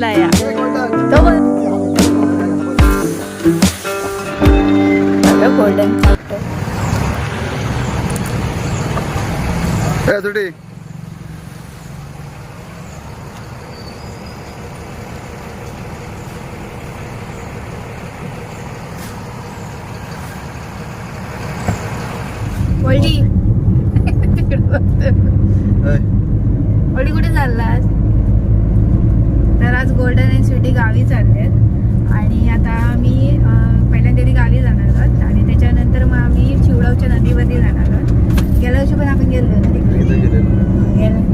बसला या तो गोल्डन ए तुटी ओळी ए, ओळी कुठे चाललास तर आज गोल्डन अँड स्वीटी गावी चाललेत. आणि आता आम्ही अं, पहिल्यांदा तरी गावी जाणार आहोत. आणि त्याच्यानंतर मग आम्ही शिवडावच्या नदीवरती जाणार आहोत. गेल्या वर्षी पण आपण गेलो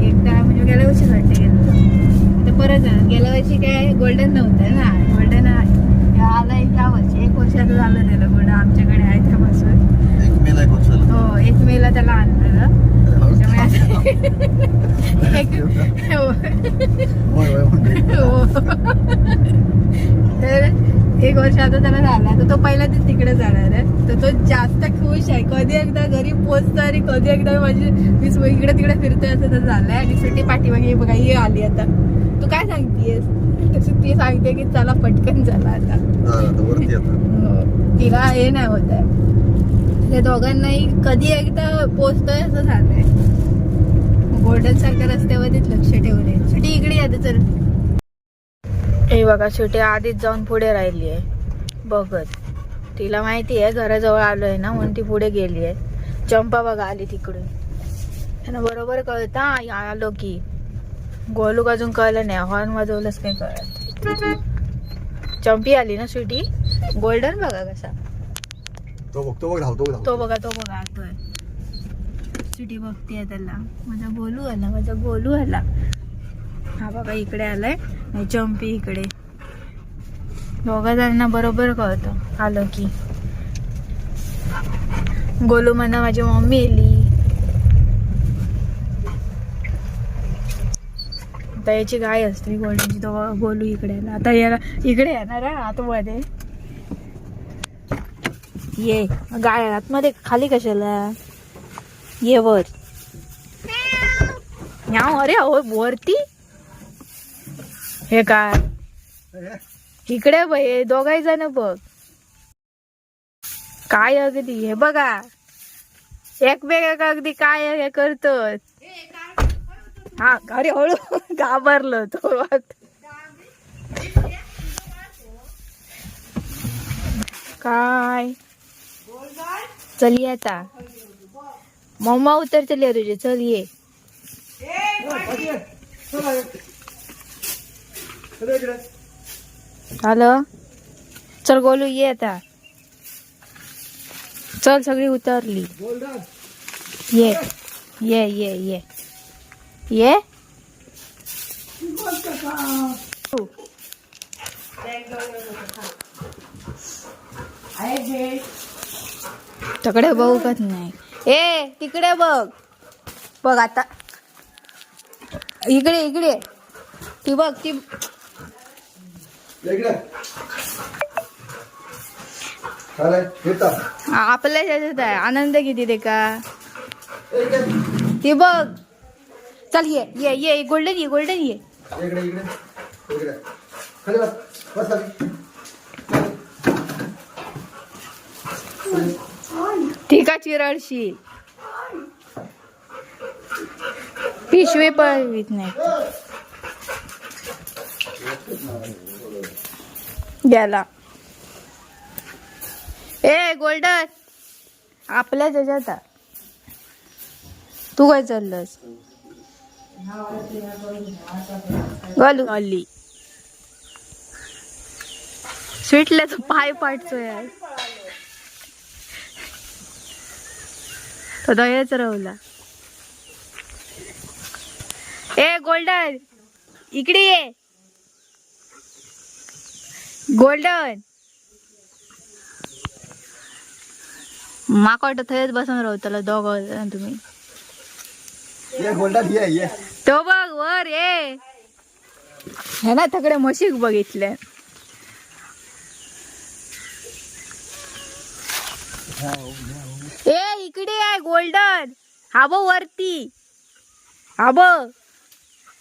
एकदा म्हणजे गेल्या वर्षीच वाटते गेलो तर परत जाणार. गेल्या वर्षी काय गोल्डन नव्हतं ना. गोल्डन आला या वर्षी. एक वर्षाचं झालं त्याला. गोल्डन आमच्याकडे आहे त्यापासून. एक मेला एक. हो एक मेला त्याला आणलेलं. होय, होय, म्हणते. हो. तर एक वर्ष आता त्याला झाला. तर तो पहिला ते तिकडे जाणार आहे. तर तो जास्त खुश आहे. कधी एकदा घरी पोचतो आणि कधी एकदा माझी मी सो- इकडे तिकडे फिरतोय असं तर झालंय. आणि सुट्टी पाठीमागे बघा ही आली आता. तू काय सांगतेस तर ती सांगते की चला पटकन चला आता. झालं आता वरती आता. हो. तिला हे नाही होत आहे. त्या दोघांनाही कधी एकदा पोचतोय असं झालंय. गोल्डन सारख्या रस्त्यावरतीच लक्ष ठेवले सुटी इकडे आता चल. हे बघा सुटी आधीच जाऊन पुढे राहिली आहे बघत. तिला माहिती आहे घराजवळ आलोय ना म्हणून ती पुढे गेली आहे चंपा बघा आली तिकडून. त्यांना बरोबर कळता आलो की. गोलूक अजून कळलं नाही हॉर्न वाजवलंच काही कळत. चंपी आली ना स्वीटी गोल्डन बघा कसा. तो बघ तो बघ तो बघा तो बघा आतोय. स्वीटी बघतीये त्याला. माझा गोलू आला माझा गोलू आला हा बाबा इकडे आलाय. चंपी इकडे. दोघा जणांना बरोबर कळतं आलं की. गोलू म्हणा माझी मम्मी आली. आता याची गाय असते गोल्डनची तो गोलू इकडे आला. आता याला इकडे येणार आहे आतमध्ये. ये गाय आतमध्ये खाली कशाला? ये वर. न्याव अरे हो वरती? हे काय? इकडे बघ हे दोघाही जण बघ. काय अगदी? हे बघा. एकमेका अगदी काय हे करतो हा अरे हळू घाबरलो तो काय? चल ये आता. मम्मा उतर चल तुझे. चल ये. हॅलो? आलं चल गोलू ये आता. चल सगळी उतरली. ये ये ये ये. ये? तकडे बघत नाही. ए तिकडे बघ. बघ आता. इकडे इकडे. ती बघ ती आपल्या ह्याच्यात आहे. आनंद किती ते का? ती बघ. चल ये ये ये गोल्डन ये गोल्डन ये. इकडे इकडे इकडे खाली बस बस खाली ती का चिरडशील पिशवी पळवीत नाही. गेला. ए गोल्डन. आपल्या त्याच्यात आहे. तू काय चाललंस? गलू आली स्वीटल्याच पाय पाडतोय. यार तो दयाच राहुला ए गोल्डन इकडे ये. गोल्डन. माका वाटत थंयच बसून राहतलो दोघं जण तुम्ही. ये गोल्डन ये ये. तो बघ वर ये. हे ना तकडे म्हशीक बघितले. ए इकडे आहे गोल्डन. हा बघ वरती. हा बघ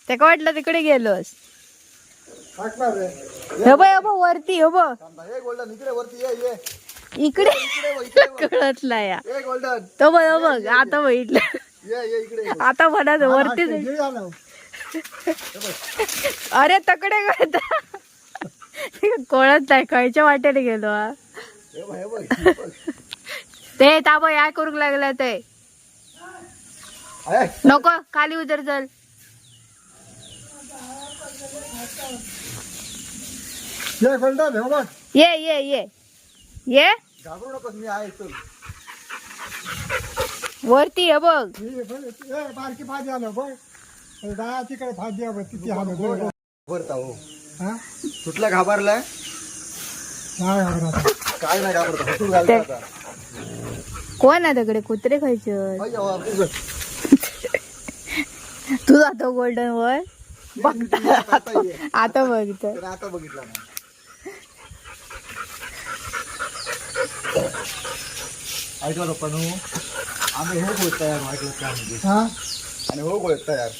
त्याका वाटलं तिकडे गेलोस. हे हे बघ वरती हे. ए गोल्डन इकडे वरती ये ये. इकडे. कळतला या. ए गोल्डन. तो बघ हे बघ आता बघितलं. ये ये इकडे ये. आता म्हणा वरती. अरे तकडे कळत कळत नाही खायच्या वाटेने गेलो हा. ते ताब या करूक लागला ते. आहे. नको खाली उतर चल. ये ये ये ये. ये? घाबरू नकोस मी आहे चल वरती हे बघ बारकी भाजी आलं बघ. दहा तिकडे भाजी आहे बघ, किती आलं घाबरता हो. हा? सुटला घाबरलाय? काय घाबरता काय नाही घाबरता हसून घालता ते- आता. कोण आहे दगडे कुत्रे खायचे. तू जातो गोल्डन वर आता ये. आता बघत. आता बघितला ऐकलं नू आम्ही हो तयार ऐकलं काय म्हणजे आणि हो गोळत तयार.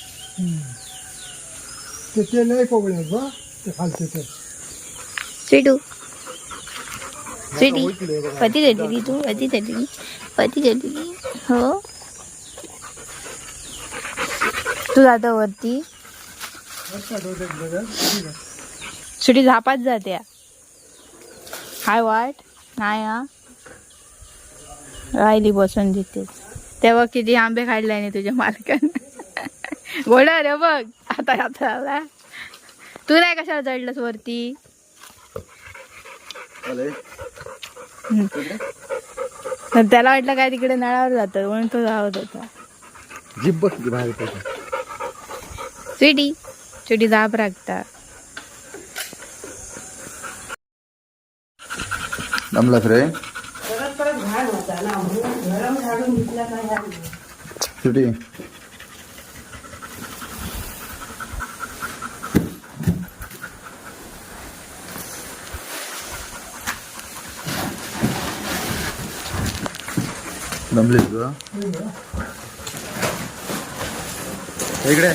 ते ते लय आहेत बा ते खालचे ते. स्वीटू स्वीटी तर होईल की नाही बघा. पती झालेली तू? पती झालेली पती झालेली हो. तू जातो वरती. सुटी झापात जात्या हाय वाट. नाही हा. राहिली बसून तिथेच. तेव्हा किती आंबे खाल्ले नाही तुझ्या मालकानं. गोडा रे बघ. आता आता आला. तू नाही कशाला चढलंस वरती? त्याला वाटलं काय तिकडे नळावर जातं म्हणून तो धावत होता. जीभ बघ किती बाहेर येते. स्वीटी स्वीटी जाप राखता. दमलास रे सुटी दमले इकडे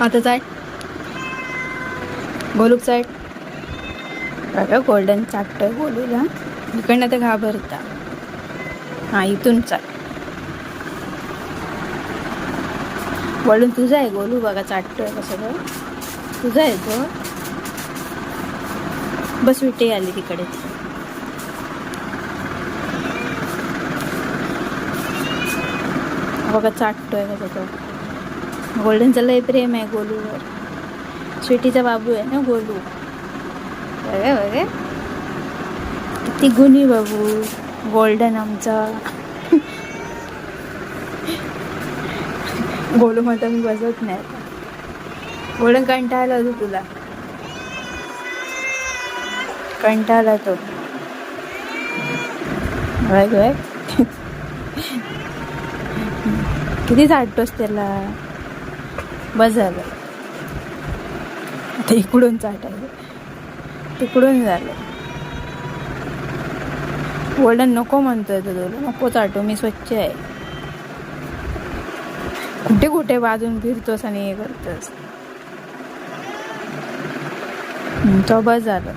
आता चाट गोलूक चाट बघा गोल्डन चाटतोय गोलूला इकडनं ते घाबरता हा इथून चाट वळून तुझा आहे गोलू बघा चाटतोय का सगळं तुझा आहे तो बस विटे आली तिकडे. बघा चाटतोय का तो. गोल्डनचं लय प्रेम आहे गोलूवर. स्वीटीचा बाबू आहे ना गोलू? बघा बघा. किती गुणी बाबू. गोल्डन आमचा. गोलू म्हणता मी बसत नाही आता. गोल्डन कंटाळला होतो तुला. कंटाळा तो. किती चाटतोस त्याला? बस झालं आता इकडून चाटायचं तिकडून झालं गोल्डन नको म्हणतोय तो तुला. नको चाटू मी स्वच्छ आहे. कुठे कुठे बाजून फिरतोस आणि हे करतोस? तो बस झालं